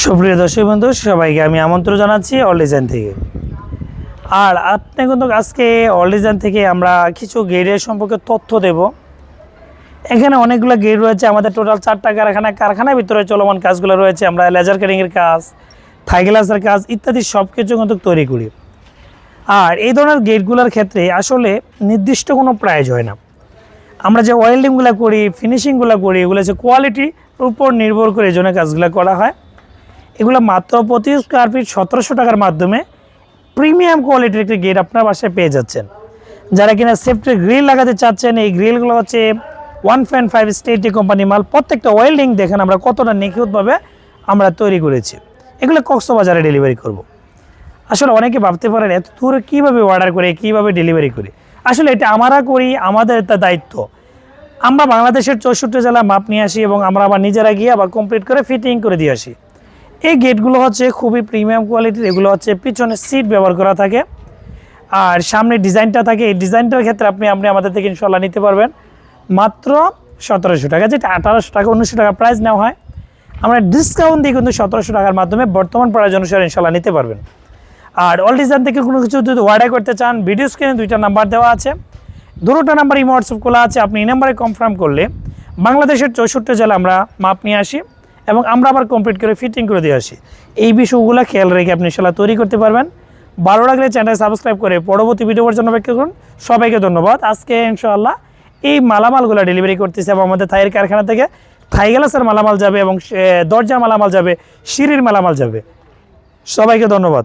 সুপ্রিয় দর্শক বন্ধু, সবাইকে আমি আমন্ত্রণ জানাচ্ছি অলিজান থেকে। আর আপনি কিন্তু আজকে অলিজান থেকে আমরা কিছু গেটের সম্পর্কে তথ্য দেব। এখানে অনেকগুলো গেট রয়েছে, আমাদের টোটাল চারটা কারখানা, কারখানার ভিতরে চলমান কাজগুলো রয়েছে, আমরা লেজার কাটিংয়ের কাজ থাই গ্লাসের কাজ ইত্যাদি সব কিছু কিন্তু তৈরি করি। আর এই ধরনের গেটগুলোর ক্ষেত্রে আসলে নির্দিষ্ট কোনো প্রাইজ হয় না। আমরা যে ওয়েল্ডিংগুলো করি ফিনিশিংগুলো করি, এগুলো হচ্ছে কোয়ালিটির উপর নির্ভর করে এই জন্য কাজগুলো করা হয়। এগুলো মাত্র প্রতি স্কোয়ার ফিট সতেরোশো টাকার মাধ্যমে প্রিমিয়াম কোয়ালিটির একটি গেট আপনার বাসায় পেয়ে যাচ্ছেন। যারা কিনা সেফটির গ্রিল লাগাতে চাচ্ছেন, এই গ্রিলগুলো হচ্ছে ওয়ান পয়েন্ট ফাইভ স্টেটি কোম্পানি মাল। প্রত্যেকটা ওয়েল্ডিং দেখেন আমরা কতটা নিখুঁতভাবে আমরা তৈরি করেছি। এগুলো কক্সবাজারে ডেলিভারি করব। আসলে অনেকে ভাবতে পারেন, এত দূরে কীভাবে অর্ডার করে, কীভাবে ডেলিভারি করি? আসলে এটা আমরা করি, আমাদের একটা দায়িত্ব। আমরা বাংলাদেশের চৌষট্টি জেলা মাপ নিয়ে আসি এবং আমরা আবার নিজেরা গিয়ে আবার কমপ্লিট করে ফিটিং করে দিয়ে আসি। এই গেটগুলো হচ্ছে খুবই প্রিমিয়াম কোয়ালিটির এগুলো হচ্ছে পিছনে সিট ব্যবহার করা থাকে। আর সামনে ডিজাইনটা থাকে। এই ডিজাইনটার ক্ষেত্রে আপনি আপনি আমাদের থেকে ইনশাল্লাহ নিতে পারবেন। মাত্র সতেরোশো টাকা, যেটা আঠারোশো টাকা, উনিশশো টাকা প্রাইস নেওয়া হয়। আমরা ডিসকাউন্ট দিয়ে কিন্তু সতেরোশো টাকার মাধ্যমে বর্তমান প্রাইস অনুসারে ইনশাল্লাহ নিতে পারবেন। আর অল ডিজাইন থেকে কোনো কিছু যদি অর্ডার করতে চান ভিডিও স্ক্রিনে দুইটা নাম্বার দেওয়া আছে। দুটোটা নাম্বার ইমো হোয়াটসঅ্যাপ খোলা আছে। আপনি এই নাম্বারে কনফার্ম করলে বাংলাদেশের চৌষট্টি জেলা আমরা মাপ নিয়ে আসি। এবং আমরা আবার কমপ্লিট করে ফিটিং করে দিয়ে আসি। এই বিষয়গুলো খেয়াল রেখে আপনি ইনশাল্লাহ তৈরি করতে পারবেন। ভালো লাগলে চ্যানেল সাবস্ক্রাইব করে পরবর্তী ভিডিওর জন্য অপেক্ষা করুন। সবাইকে ধন্যবাদ। আজকে ইনশাআল্লাহ এই মালামালগুলো ডেলিভারি করতেছে এবং আমাদের থাইয়ের কারখানা থেকে থাই গ্লাসের মালামাল যাবে এবং দরজার মালামাল যাবে, সিঁড়ির মালামাল যাবে। সবাইকে ধন্যবাদ।